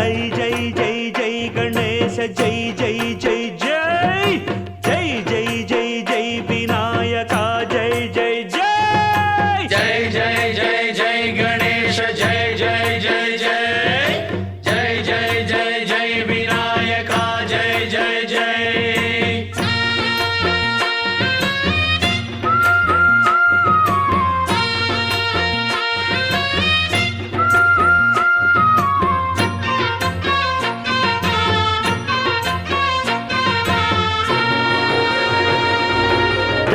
జై జై జై జై గణేశ జై జై జై జై.